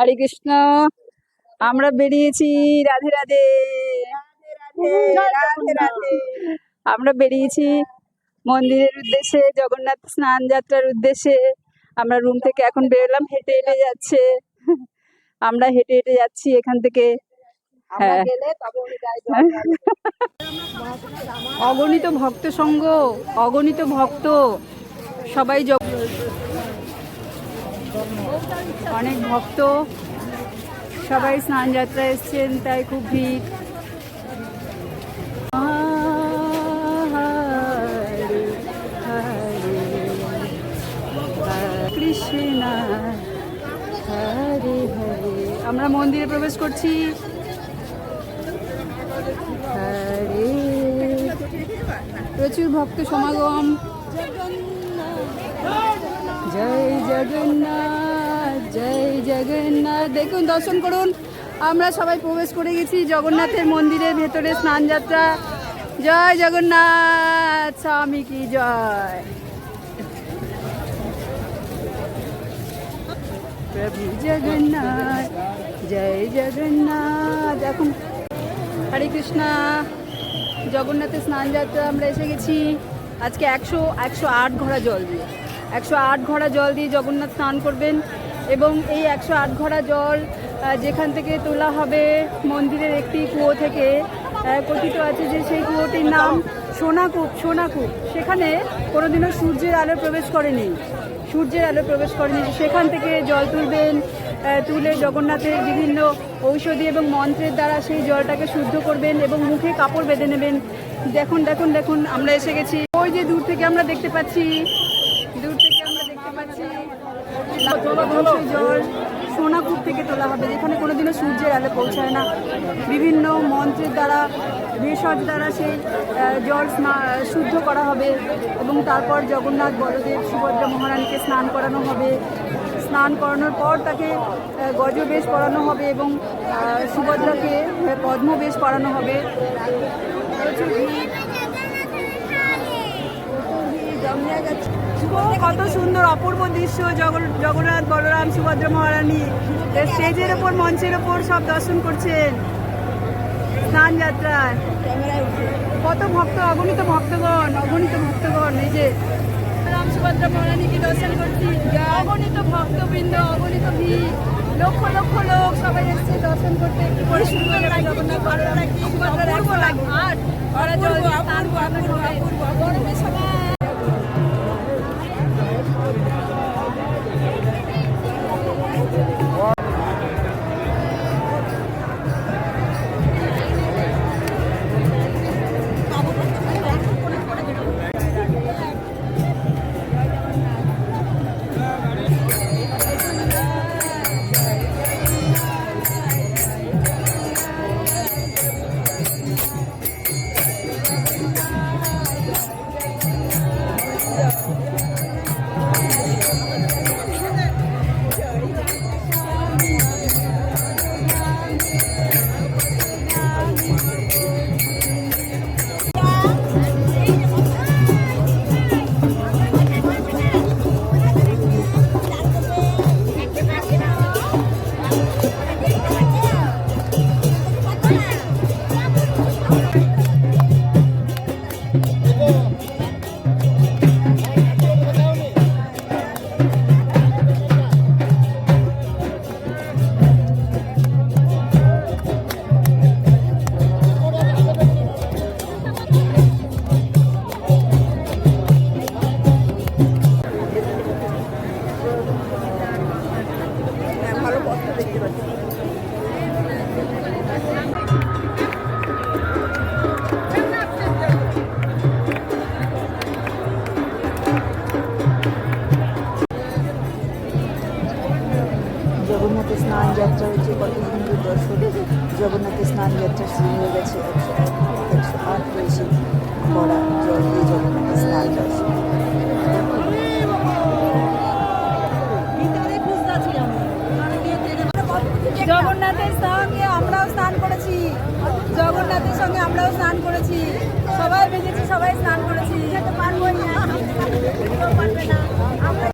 হরে কৃষ্ণ। আমরা বেরিয়েছি রাধে রাধে। আমরা বেরিয়েছি মন্দিরের উদ্দেশ্যে জগন্নাথ স্নান যাত্রার উদ্দেশ্যে। আমরা রুম থেকে এখন বেরোলাম হেঁটে হেঁটে যাচ্ছে। আমরা হেঁটে হেঁটে যাচ্ছি এখান থেকে। হ্যাঁ। অগণিত ভক্ত সঙ্গ অগণিত ভক্ত। সবাই জ- অনেক ভক্ত। সবাই স্নান যাত্রা এসছেন, তাই খুব ভিড়। কৃষ্ণ আমরা মন্দিরে প্রবেশ করছি। প্রচুর ভক্ত সমাগম। জয় জগন্নাথ। জগন্নাথ। দেখুন, দর্শন করুন। আমরা সবাই প্রবেশ করে গেছি জগন্নাথের মন্দিরের ভেতরে স্নান যাত্রা। জয় জগন্নাথ, স্বামী কি জয়? প্রভু জগন্নাথ, জয় জগন্নাথ। এখন হরে কৃষ্ণা। জগন্নাথের স্নান যাত্রা আমরা এসে গেছি। আজকে একশো একশো আট ঘোড়া জল দিয়ে। একশো আট ঘোড়া জল দিয়ে জগন্নাথ স্নান করবেন। এবং এই একশো আট ঘোড়া জল যেখান থেকে তোলা হবে মন্দিরের একটি কুয়ো থেকে কথিত আছে যে সেই কুয়োটির নাম সোনাকূপ সোনাকূপ। সেখানে কোনোদিনও সূর্যের আলো প্রবেশ করেনি। সূর্যের আলো প্রবেশ করেনি। সেখান থেকে জল তুলবেন তুলে জগন্নাথের বিভিন্ন ঔষধি এবং মন্ত্রের দ্বারা সেই জলটাকে শুদ্ধ করবেন এবং মুখে কাপড় বেঁধে নেবেন। দেখুন দেখুন দেখুন, আমরা এসে গেছি। ওই যে দূর থেকে আমরা দেখতে পাচ্ছি দূর থেকে আমরা দেখতে পাচ্ছি সেই জল সোনাকূপ থেকে তোলা হবে, যেখানে কোনোদিনও সূর্যের আলো পৌঁছায় না। বিভিন্ন মন্ত্রের দ্বারা, ভেষজ দ্বারা সেই জল শুদ্ধ করা হবে এবং তারপর জগন্নাথ বলদেব সুভদ্রা মহারানীকে স্নান করানো হবে। স্নান করানোর পর তাকে গজবেশ পরানো হবে এবং সুভদ্রাকে পদ্মবেশ পরানো হবে। ভিড়। কত সুন্দর অপূর্ব দৃশ্য জগন- জগন্নাথ বলরাম সুভদ্রা মহারানী। স্টেজের ওপর মঞ্চের ওপর সব দর্শন করছেন। স্নান যাত্রায়। কত ভক্ত অগণিত ভক্তগণ অগণিত ভক্তগণ এই যে। রাম সুভদ্রা মহারানীকে দর্শন করছি। অগণিত ভক্তবৃন্দ অগণিত ভিড়। লক্ষ লক্ষ লোক সবাই এসছে দর্শন করতে। পরে শুরু হয়ে যাবে জগন্নাথ বলরাম একশো আট ঘোড়া জল স্নান করানো হবে। হ্যাঁ, জগন্নাথের স্নান যাত্রা হচ্ছে কত সুন্দর দর্শন জগন্নাথের স্নান যাত্রা শুরু হয়ে গেছে একশো একশো আট রয়েছে কড়া জল দিয়ে জগন্নাথের স্নান দর্শন জগন্নাথের সঙ্গে আমরাও স্নান করেছি। জগন্নাথের সঙ্গে আমরাও স্নান করেছি। সবাই বেজেছি, সবাই স্নান করেছি। পারব না